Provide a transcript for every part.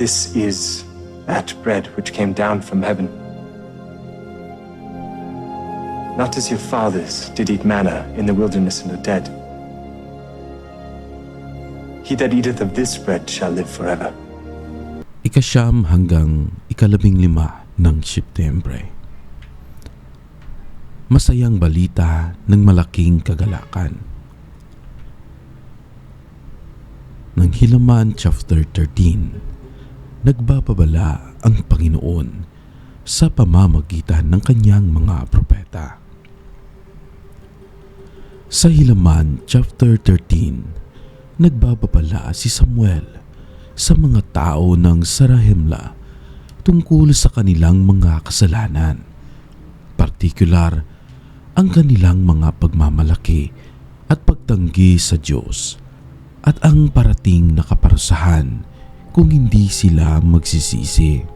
This is that bread which came down from heaven. Not as your fathers did eat manna in the wilderness and are dead. He that eateth of this bread shall live forever. ikasyam hanggang ikalabing lima ng Setyembre. Masayang balita ng malaking kagalakan. Nang Hilaman chapter 13, nagbababala ang Panginoon sa pamamagitan ng kanyang mga propeta. Sa Hilaman chapter 13, nagbababala si Samuel sa mga tao ng Sarahemla tungkol sa kanilang mga kasalanan. Partikular, ang kanilang mga pagmamalaki at pagtanggi sa Diyos at ang parating na kaparusahan kung hindi sila magsisisi.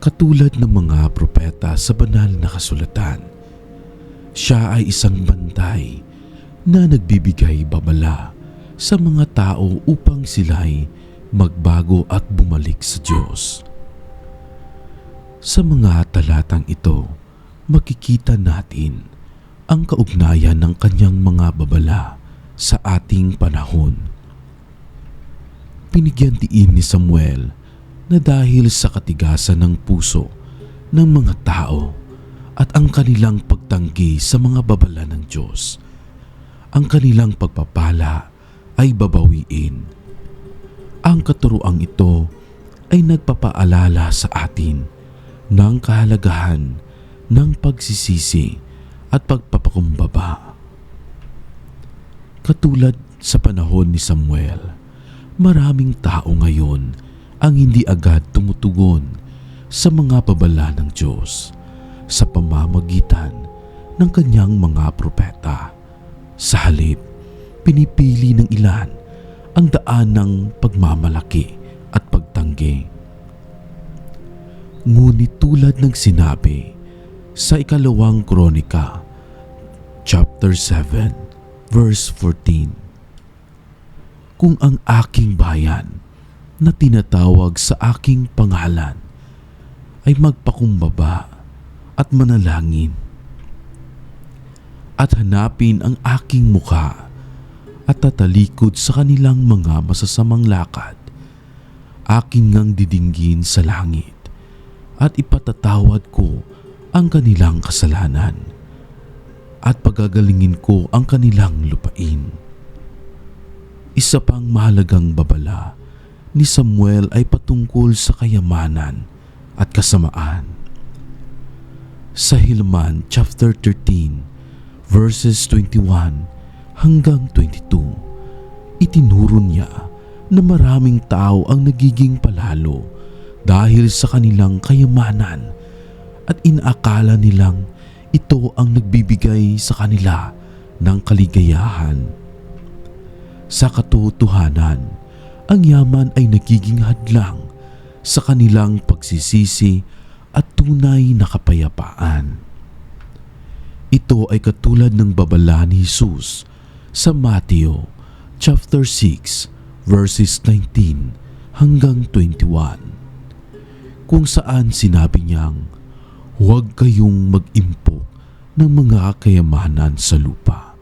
Katulad ng mga propeta sa banal na kasulatan, siya ay isang bantay na nagbibigay babala sa mga tao upang sila'y magbago at bumalik sa Diyos. Sa mga talatang ito, makikita natin ang kaugnayan ng kanyang mga babala sa ating panahon. Pinigyan diin ni Samuel na dahil sa katigasan ng puso ng mga tao at ang kanilang pagtanggi sa mga babala ng Diyos, ang kanilang pagpapala ay babawiin. Ang katuruang ito ay nagpapaalala sa atin ng kahalagahan ng pagsisisi at pagpapakumbaba. Katulad sa panahon ni Samuel, maraming tao ngayon ang hindi agad tumutugon sa mga babala ng Diyos sa pamamagitan ng kanyang mga propeta. Sa halip, pinipili ng ilan ang daan ng pagmamalaki at pagtanggi. Ngunit tulad ng sinabi sa ikalawang kronika, chapter 7, verse 14, Kung ang aking bayan na tinatawag sa aking pangalan ay magpakumbaba at manalangin at hanapin ang aking mukha at tatalikod sa kanilang mga masasamang lakad. Aking ngang didinggin sa langit at ipatatawad ko ang kanilang kasalanan at pagagalingin ko ang kanilang lupain. Isa pang mahalagang babala ni Samuel ay patungkol sa kayamanan at kasamaan. Sa Hilman chapter 13 verses 21 hanggang 22, itinuro niya na maraming tao ang nagiging palalo dahil sa kanilang kayamanan at inaakala nilang ito ang nagbibigay sa kanila ng kaligayahan. Sa katotohanan, ang yaman ay nagiging hadlang sa kanilang pagsisisi at tunay na kapayapaan. Ito ay katulad ng babala ni Jesus sa Mateo chapter 6 verses 19 hanggang 21 kung saan sinabi niyang huwag kayong mag-impok ng mga kayamanan sa lupa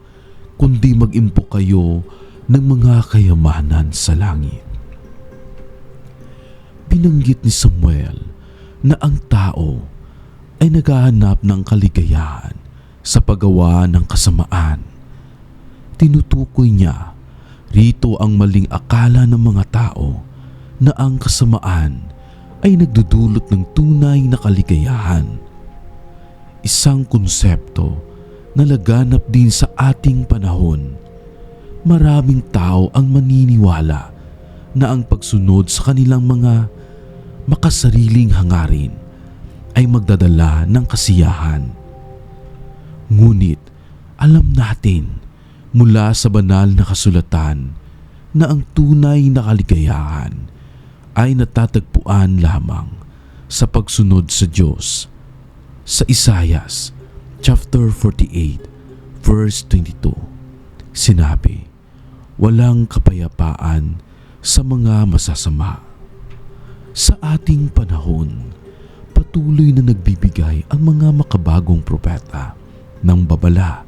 kundi mag-impok kayo ng mga kayamanan sa langit. Binanggit ni Samuel na ang tao ay naghahanap ng kaligayahan sa paggawa ng kasamaan. Tinutukoy niya rito ang maling akala ng mga tao na ang kasamaan ay nagdudulot ng tunay na kaligayahan. Isang konsepto na laganap din sa ating panahon. Maraming tao ang maniniwala na ang pagsunod sa kanilang mga makasariling hangarin ay magdadala ng kasiyahan. Ngunit alam natin mula sa banal na kasulatan na ang tunay na kaligayahan ay natatagpuan lamang sa pagsunod sa Diyos. Sa Isayas chapter 48 verse 22 sinabi, Walang kapayapaan sa mga masasama. Sa ating panahon, patuloy na nagbibigay ang mga makabagong propeta ng babala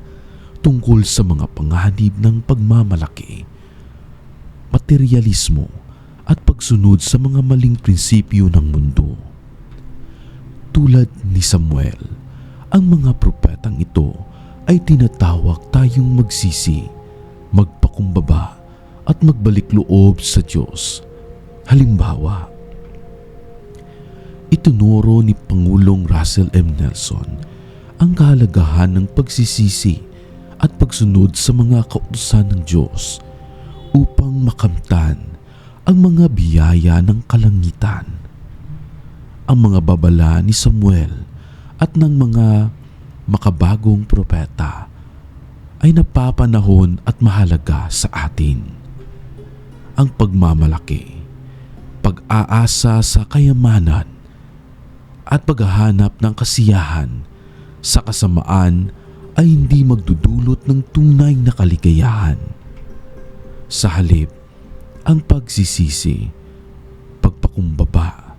tungkol sa mga panganib ng pagmamalaki, materialismo at pagsunod sa mga maling prinsipyo ng mundo. Tulad ni Samuel, ang mga propetang ito ay tinatawag tayong magsisi, magpakumbaba at magbalik loob sa Diyos. Halimbawa, itunuro ni Pangulong Russell M. Nelson ang kahalagahan ng pagsisisi at pagsunod sa mga kautusan ng Diyos upang makamtan ang mga biyaya ng kalangitan. Ang mga babala ni Samuel at ng mga makabagong propeta ay napapanahon at mahalaga sa atin. Ang pagmamalaki, pag-aasa sa kayamanan, at paghahanap ng kasiyahan sa kasamaan ay hindi magdudulot ng tunay na kaligayahan. Sa halip, ang pagsisisi, pagpakumbaba,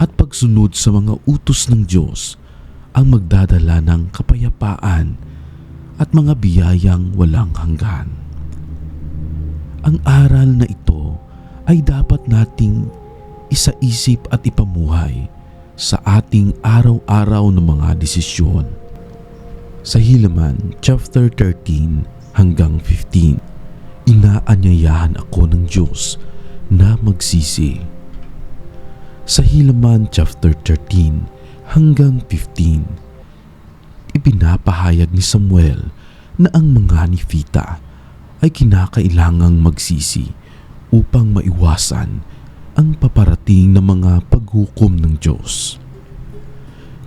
at pagsunod sa mga utos ng Diyos ang magdadala ng kapayapaan at mga biyayang walang hanggan. Ang aral na ito ay dapat nating isaisip at ipamuhay sa ating araw-araw na mga desisyon. Sa Hilaman chapter 13 hanggang 15, inaanyayahan ako ng Diyos na magsisi. Sa Hilaman chapter 13 hanggang 15, ipinapahayag ni Samuel na ang mga nifita ay kinakailangang magsisi upang maiwasan ang paparating na mga paghukom ng Diyos.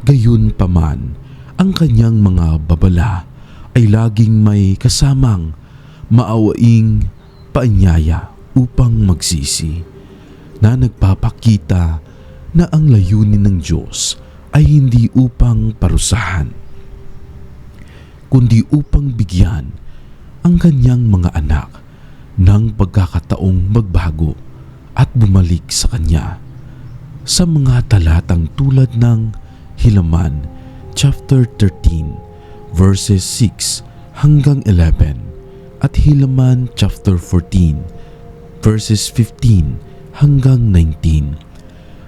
Gayun paman, ang kanyang mga babala ay laging may kasamang maawaing paanyaya upang magsisi na nagpapakita na ang layunin ng Diyos ay hindi upang parusahan, kundi upang bigyan ang kanyang mga anak ng pagkakataong magbago at bumalik sa Kanya. Sa mga talatang tulad ng Hilaman chapter 13 verses 6 hanggang 11 at Hilaman chapter 14 verses 15 hanggang 19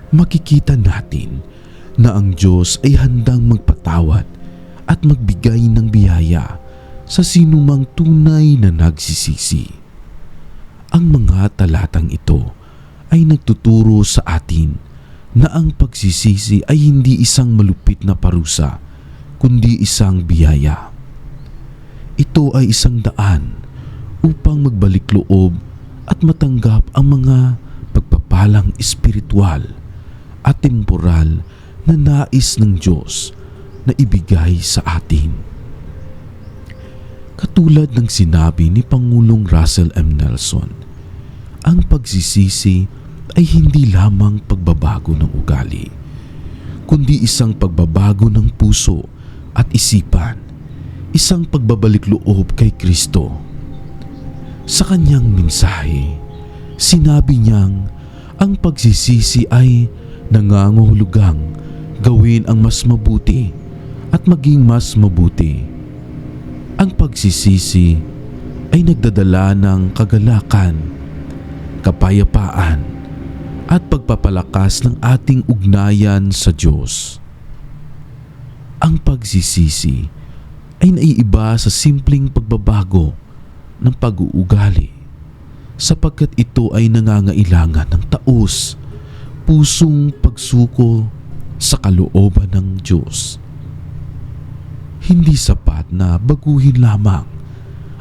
makikita natin na ang Diyos ay handang magpatawad at magbigay ng biyaya sa sinumang tunay na nagsisisi. Ang mga talatang ito ay nagtuturo sa atin na ang pagsisisi ay hindi isang malupit na parusa, kundi isang biyaya. Ito ay isang daan upang magbalik loob at matanggap ang mga pagpapalang espiritual at temporal na nais ng Diyos na ibigay sa atin. Katulad ng sinabi ni Pangulong Russell M. Nelson, ang pagsisisi ay hindi lamang pagbabago ng ugali, kundi isang pagbabago ng puso at isipan, isang pagbabalik loob kay Kristo. Sa kanyang mensahe, sinabi niyang ang pagsisisi ay nangangahulugang gawin ang mas mabuti at maging mas mabuti. Ang pagsisisi ay nagdadala ng kagalakan, kapayapaan, at pagpapalakas ng ating ugnayan sa Diyos. Ang pagsisisi ay naiiba sa simpleng pagbabago ng pag-uugali sapagkat ito ay nangangailangan ng taos, pusong pagsuko sa kalooban ng Diyos. Hindi sapat na baguhin lamang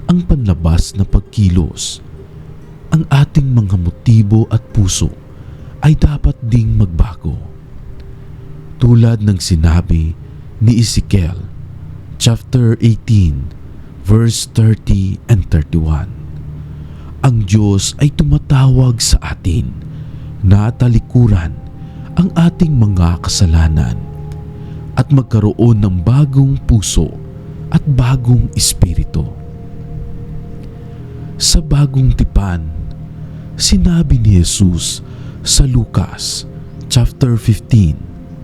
ang panlabas na pagkilos. Ang ating mga motibo at puso ay dapat ding magbago. Tulad ng sinabi ni Ezekiel, chapter 18, verse 30 and 31. Ang Diyos ay tumatawag sa atin na talikuran ang ating mga kasalanan at magkaroon ng bagong puso at bagong espiritu. Sa bagong tipan, Sinabi ni Jesus sa Lucas chapter 15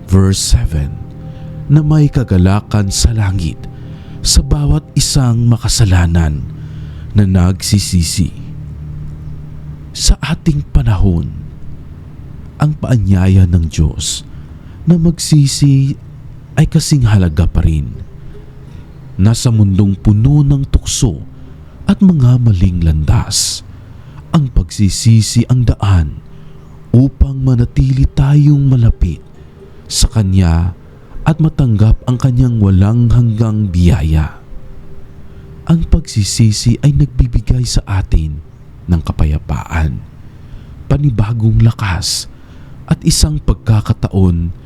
verse 7 na may kagalakan sa langit sa bawat isang makasalanan na nagsisisi. Sa ating panahon, ang paanyaya ng Diyos na magsisi ay kasing halaga pa rin. Nasa mundong puno ng tukso at mga maling landas, ang pagsisisi ang daan upang manatili tayong malapit sa Kanya at matanggap ang Kanyang walang hanggang biyaya. Ang pagsisisi ay nagbibigay sa atin ng kapayapaan, panibagong lakas at isang pagkakataon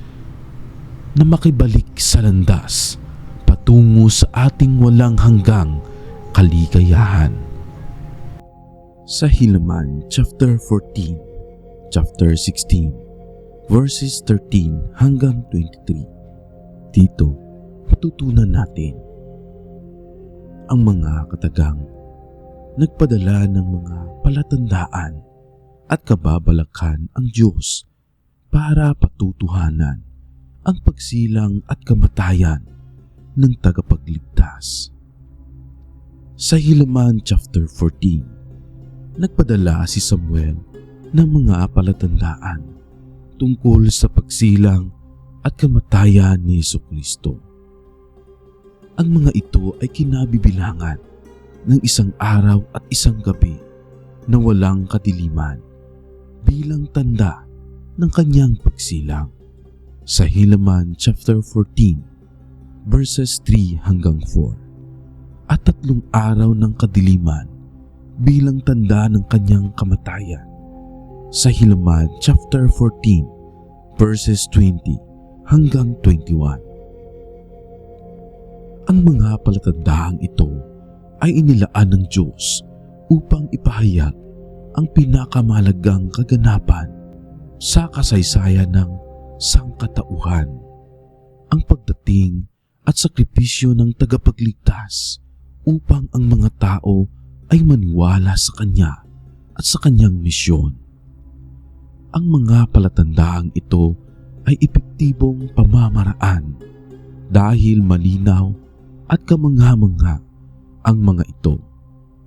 na makibalik sa landas patungo sa ating walang hanggang kaligayahan. Sa Hilaman chapter 14, chapter 16, verses 13 hanggang 23. Dito, matutunan natin ang mga katagang nagpadala ng mga palatandaan at kababalakan ang Diyos para patutuhanan ang pagsilang at kamatayan ng tagapagligtas. Sa Hilaman chapter 14, nagpadala si Samuel ng mga palatandaan tungkol sa pagsilang at kamatayan ni Yesu Kristo. Ang mga ito ay kinabibilangan ng isang araw at isang gabi na walang kadiliman bilang tanda ng kanyang pagsilang. Sa Hilaman chapter 14 verses 3 hanggang 4 at tatlong araw ng kadiliman bilang tanda ng kanyang kamatayan. Sa Hilaman chapter 14 verses 20 hanggang 21. Ang mga palatandaang ito ay inilaan ng Diyos upang ipahayag ang pinakamalagang kaganapan sa kasaysayan ng sangkatauhan. Ang pagdating at sakripisyo ng tagapagligtas upang ang mga tao ay maniwala sa Kanya at sa Kanyang misyon. Ang mga palatandaang ito ay epektibong pamamaraan dahil malinaw at kamangha-mangha ang mga ito.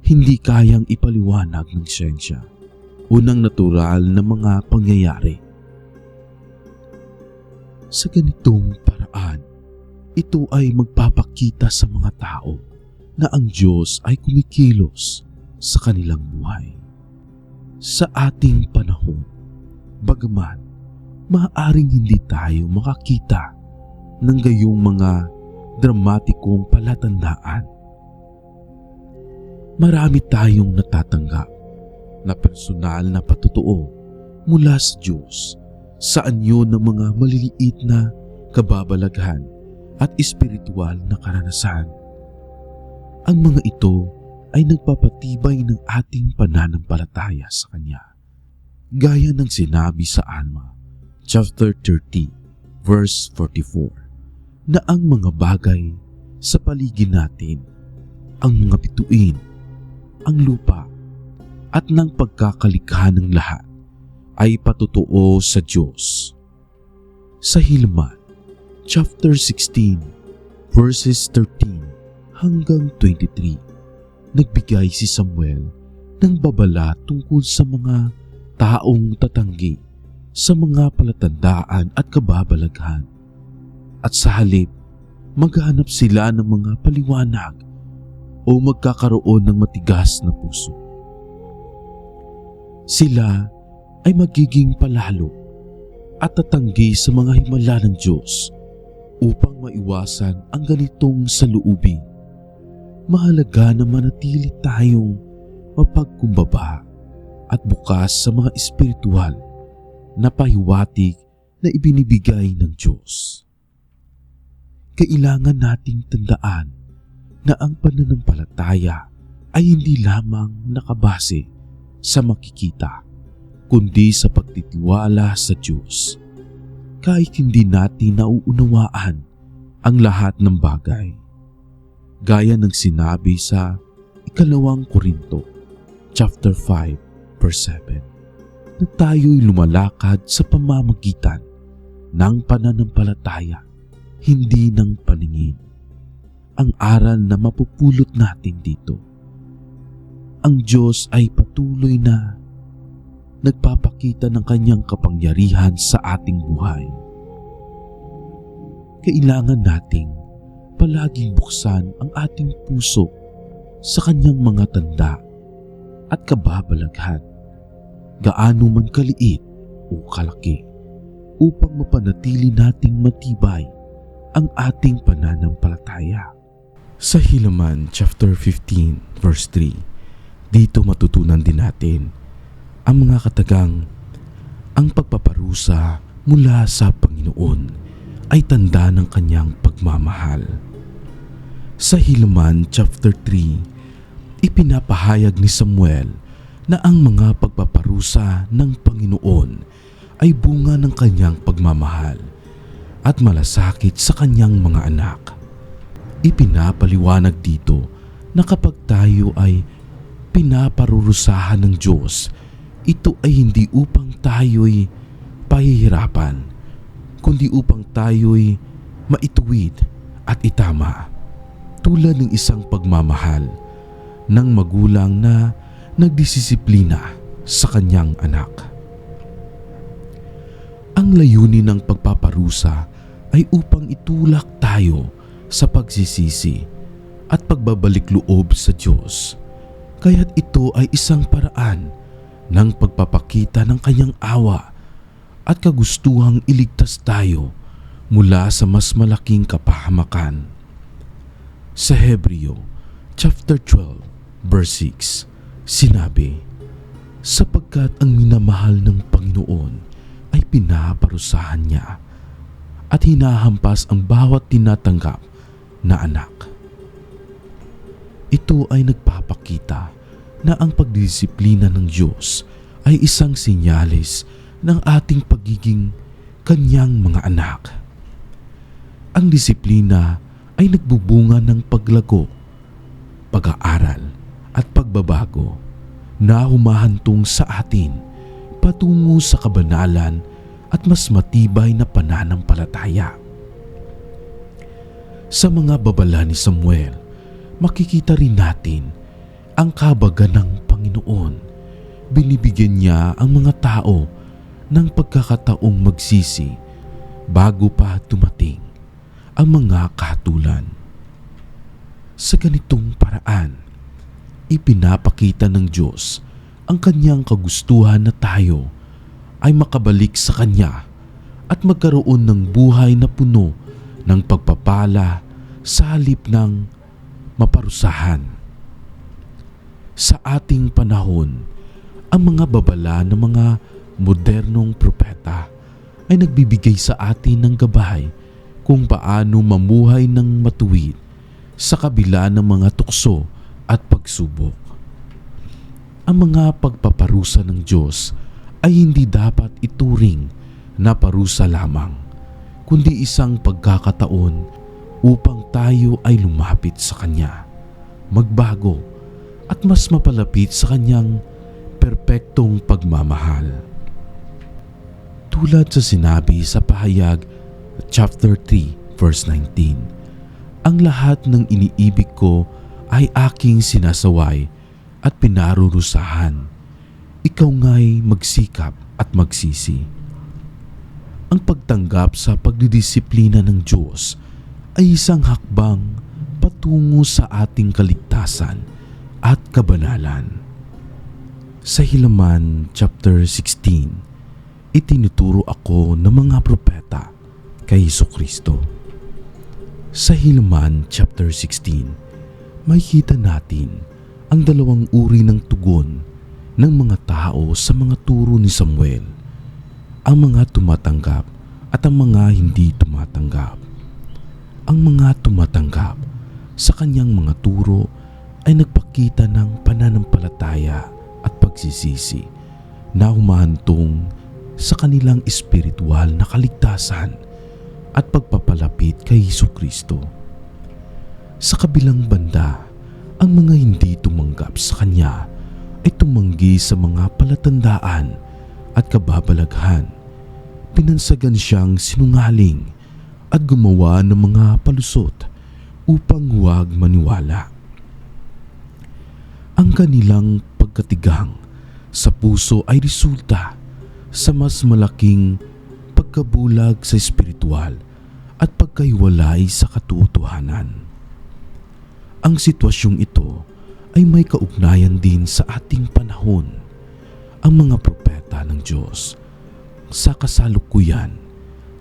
Hindi kayang ipaliwanag ng siyensya unang natural na mga pangyayari. Sa ganitong paraan, ito ay magpapakita sa mga tao na ang Diyos ay kumikilos sa kanilang buhay. Sa ating panahon, bagaman maaaring hindi tayo makakita ng gayong mga dramatikong palatandaan. Marami tayong natatanggap na personal na patutuo mula sa Diyos sa anyo ng mga maliliit na kababalaghan at espiritual na karanasan. Ang mga ito ay nagpapatibay ng ating pananampalataya sa Kanya. Gaya ng sinabi sa Alma, chapter 30, verse 44, na ang mga bagay sa paligid natin, ang mga bituin, ang lupa, at ng pagkakalikha ng lahat ay patutuo sa Diyos. Sa Hilman, chapter 16, verses 13 hanggang 23, nagbigay si Samuel ng babala tungkol sa mga taong tatanggi sa mga palatandaan at kababalaghan. At sa halip, maghanap sila ng mga paliwanag o magkakaroon ng matigas na puso. Sila ay magiging palalo at tatanggi sa mga himala ng Diyos upang maiwasan ang ganitong saluubin. Mahalaga na manatili tayong mapagkumbaba at bukas sa mga espiritual na pahiwatig na ibinibigay ng Diyos. Kailangan nating tandaan na ang pananampalataya ay hindi lamang nakabase sa makikita, kundi sa pagtitiwala sa Diyos. Kahit hindi natin nauunawaan ang lahat ng bagay. Gaya ng sinabi sa ikalawang Korinto, chapter 5, verse 7, na tayo'y lumalakad sa pamamagitan ng pananampalataya, hindi ng paningin. Ang aral na mapupulot natin dito. Ang Diyos ay patuloy na nagpapakita ng kanyang kapangyarihan sa ating buhay. Kailangan nating palaging buksan ang ating puso sa kanyang mga tanda at kababalaghan, gaano man kaliit o kalaki, upang mapanatili nating matibay ang ating pananampalataya. Sa Hilaman chapter 15 verse 3, dito matutunan din natin ang mga katagang ang pagpaparusa mula sa Panginoon ay tanda ng kanyang pagmamahal. Sa Hilaman chapter 3, ipinapahayag ni Samuel na ang mga pagpaparusa ng Panginoon ay bunga ng kanyang pagmamahal at malasakit sa kanyang mga anak. Ipinapaliwanag dito na kapag tayo ay pinaparurusahan ng Diyos, ito ay hindi upang tayo'y pahihirapan, kundi upang tayo'y maituwid at itama. Tulad ng isang pagmamahal ng magulang na nagdisiplina sa kanyang anak. Ang layunin ng pagpaparusa ay upang itulak tayo sa pagsisisi at pagbabalik loob sa Diyos. Kaya't ito ay isang paraan ng pagpapakita ng kanyang awa at kagustuhang iligtas tayo mula sa mas malaking kapahamakan. Sa Hebreo chapter 12 verse 6 sinabi, Sapagkat ang minamahal ng Panginoon ay pinaparusahan niya at hinahampas ang bawat tinatanggap na anak. Ito ay nagpapakita na ang pagdisiplina ng Diyos ay isang sinyalis ng ating pagiging kanyang mga anak. Ang disiplina ay nagbubunga ng paglago, pag-aaral at pagbabago na humahantong sa atin patungo sa kabanalan at mas matibay na pananampalataya. Sa mga babala ni Samuel, makikita rin natin ang kabagan ng Panginoon. Binibigyan niya ang mga tao ng pagkakataong magsisi bago pa dumating ang mga kahatulan. Sa ganitong paraan, ipinapakita ng Diyos ang kanyang kagustuhan na tayo ay makabalik sa Kanya at magkaroon ng buhay na puno ng pagpapala sa halip ng maparusahan. Sa ating panahon, ang mga babala ng mga modernong propeta ay nagbibigay sa atin ng gabay kung paano mamuhay ng matuwid sa kabila ng mga tukso at pagsubok. Ang mga pagpaparusa ng Diyos ay hindi dapat ituring na parusa lamang, kundi isang pagkakataon upang tayo ay lumapit sa Kanya, magbago at mas mapalapit sa Kanyang perpektong pagmamahal. Tulad sa sinabi sa pahayag chapter 3 verse 19, Ang lahat ng iniibig ko ay aking sinasaway at pinarurusahan. Ikaw nga'y magsikap at magsisi. Ang pagtanggap sa pagdidisiplina ng Diyos ay isang hakbang patungo sa ating kaligtasan at kabanalan. Sa Hilaman chapter 16, itinuturo ako ng mga propeta kay Heso Kristo. Sa Hilaman chapter 16, makikita natin ang dalawang uri ng tugon ng mga tao sa mga turo ni Samuel, ang mga tumatanggap at ang mga hindi tumatanggap. Ang mga tumatanggap sa kanyang mga turo ay nagpakita ng pananampalataya at pagsisisi na humahantong sa kanilang espiritual na kaligtasan at pagpapalapit kay Heso Kristo. Sa kabilang banda, ang mga hindi tumanggap sa Kanya ay tumanggi sa mga palatandaan at kababalaghan. Pinansagan siyang sinungaling at gumawa ng mga palusot upang huwag maniwala. Ang kanilang pagkatigang sa puso ay resulta sa mas malaking pagkabulag sa espiritual at pagkaiwalay sa katotohanan. Ang sitwasyong ito ay may kaugnayan din sa ating panahon. Ang mga propeta ng Diyos sa kasalukuyan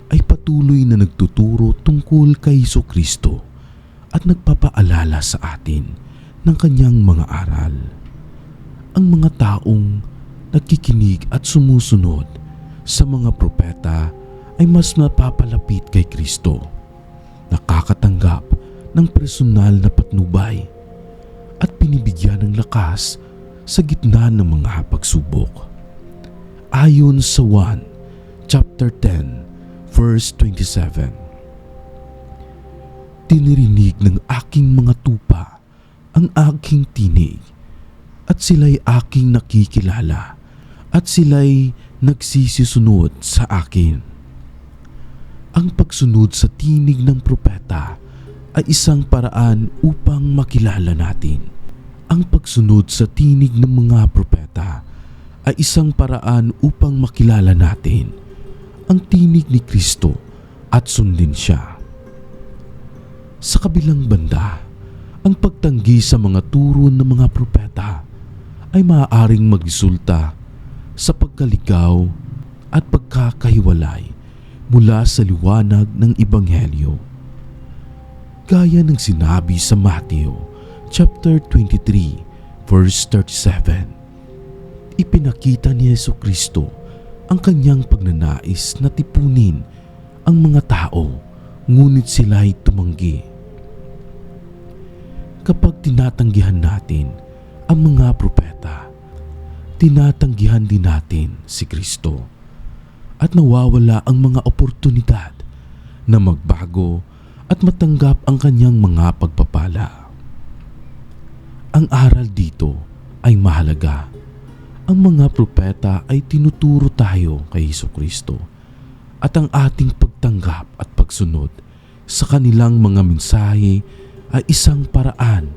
ay patuloy na nagtuturo tungkol kay Iso Kristo at nagpapaalala sa atin ng kanyang mga aral. Ang mga taong nakikinig at sumusunod sa mga propeta ay mas napapalapit kay Kristo. Nakakatanggap ng personal na patnubay at pinibigyan ng lakas sa gitna ng mga pagsubok. Ayon sa 1 chapter 10 verse 27. Tinirinig ng aking mga tupa ang aking tinig at sila'y aking nakikilala at sila'y nagsisisunod sa akin. Ang pagsunod sa tinig ng propeta ay isang paraan upang makilala natin. Ang pagsunod sa tinig ng mga propeta ay isang paraan upang makilala natin ang tinig ni Kristo at sundin siya. Sa kabilang banda, ang pagtanggi sa mga turo ng mga propeta ay maaaring magresulta sa pagkaligaw at pagkakahiwalay mula sa liwanag ng Ebanghelyo. Gaya ng sinabi sa Mateo chapter 23 verse 37. Ipinakita ni Yeso Kristo ang kanyang pagnanais na tipunin ang mga tao ngunit sila'y tumanggi. Kapag tinatanggihan natin ang mga propeta, tinatanggihan din natin si Kristo at nawawala ang mga oportunidad na magbago at matanggap ang kanyang mga pagpapala. Ang aral dito ay mahalaga. Ang mga propeta ay tinuturo tayo kay Heso Kristo at ang ating pagtanggap at pagsunod sa kanilang mga mensahe ay isang paraan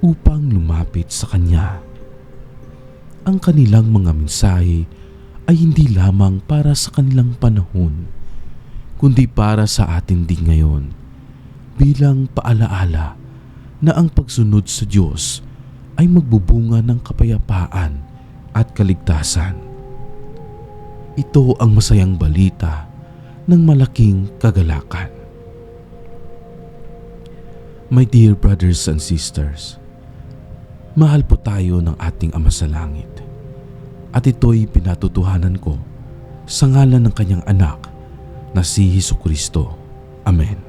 upang lumapit sa Kanya. Ang kanilang mga mensahe ay hindi lamang para sa kanilang panahon, kundi para sa atin din ngayon bilang paalaala na ang pagsunod sa Diyos ay magbubunga ng kapayapaan at kaligtasan. Ito ang masayang balita ng malaking kagalakan. My dear brothers and sisters, mahal po tayo ng ating Ama sa Langit at ito'y pinatutuhanan ko sa ngalan ng kanyang anak na si Hesus Kristo. Amen.